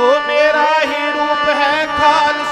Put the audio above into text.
ਹੋ ਮੇਰਾ ਹੀ ਰੂਪ ਹੈ ਖਾਲਸਾ।